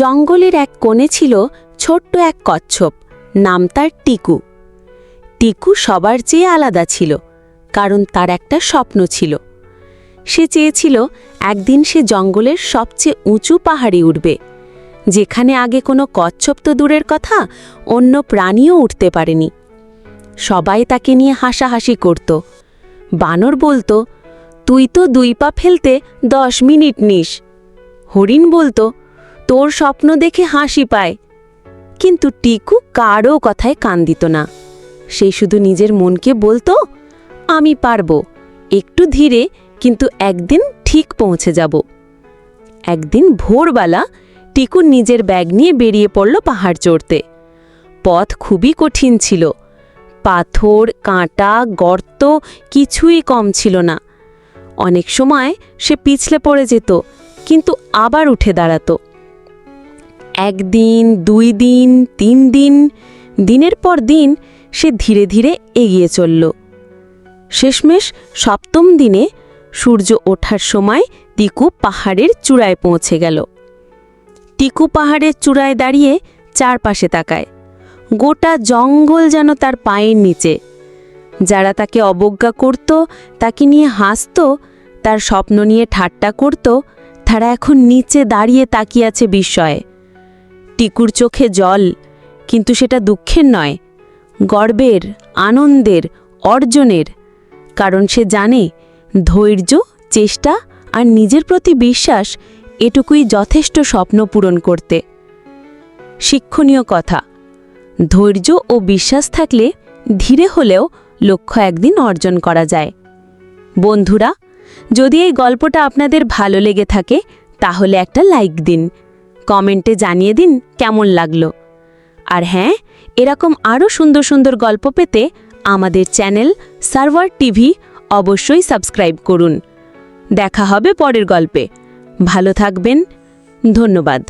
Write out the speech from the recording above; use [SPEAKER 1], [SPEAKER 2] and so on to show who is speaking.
[SPEAKER 1] জঙ্গলের এক কোণে ছিল ছোট্ট এক কচ্ছপ, নাম তার টিকু। টিকু সবার চেয়ে আলাদা ছিল, কারণ তার একটা স্বপ্ন ছিল। সে চেয়েছিল একদিন সে জঙ্গলের সবচেয়ে উঁচু পাহাড়ে উঠবে, যেখানে আগে কোনো কচ্ছপ তো দূরের কথা, অন্য প্রাণীও উঠতে পারেনি। সবাই তাকে নিয়ে হাসাহাসি করত। বানর বলতো, তুই তো দুই পা ফেলতে দশ মিনিট নিস। হরিণ বলতো তোর স্বপ্ন দেখে হাসি পায়। কিন্তু টিকু কারও কথায় কান দিত না। সে শুধু নিজের মনকে বলতো, আমি পারব, একটু ধীরে, কিন্তু একদিন ঠিক পৌঁছে যাব। একদিন ভোরবেলা টিকু নিজের ব্যাগ নিয়ে বেরিয়ে পড়ল পাহাড় চড়তে। পথ খুবই কঠিন ছিল। পাথর, কাঁটা, গর্ত কিছুই কম ছিল না। অনেক সময় সে পিছলে পড়ে যেত, কিন্তু আবার উঠে দাঁড়াতো। একদিন, দুই দিন, তিন দিন, দিনের পর দিন সে ধীরে ধীরে এগিয়ে চলল। শেষমেশ সপ্তম দিনে সূর্য ওঠার সময় টিকু পাহাড়ের চূড়ায় পৌঁছে গেল। টিকু পাহাড়ের চূড়ায় দাঁড়িয়ে চারপাশে তাকায়। গোটা জঙ্গল যেন তার পায়ের নিচে। যারা তাকে অবজ্ঞা করত, তাকে নিয়ে হাসত, তার স্বপ্ন নিয়ে ঠাট্টা করত, তারা এখন নিচে দাঁড়িয়ে তাকিয়ে আছে বিস্ময়ে। টিকুর চোখে জল, কিন্তু সেটা দুঃখের নয়, গর্বের, আনন্দের, অর্জনের, কারণ সে জানে ধৈর্য, চেষ্টা আর নিজের প্রতি বিশ্বাস এটুকুই যথেষ্ট স্বপ্ন পূরণ করতে। শিক্ষণীয় কথা, ধৈর্য ও বিশ্বাস থাকলে ধীরে হলেও লক্ষ্য একদিন অর্জন করা যায়। বন্ধুরা, যদি এই গল্পটা আপনাদের ভালো লেগে থাকে, তাহলে একটা লাইক দিন। কমেন্টে জানিয়ে দিন কেমন লাগল। আর হ্যাঁ এরকম আরও সুন্দর সুন্দর গল্প পেতে আমাদের চ্যানেল সার্ভার টিভি অবশ্যই সাবস্ক্রাইব করুন। দেখা হবে পরের গল্পে। ভালো থাকবেন। ধন্যবাদ।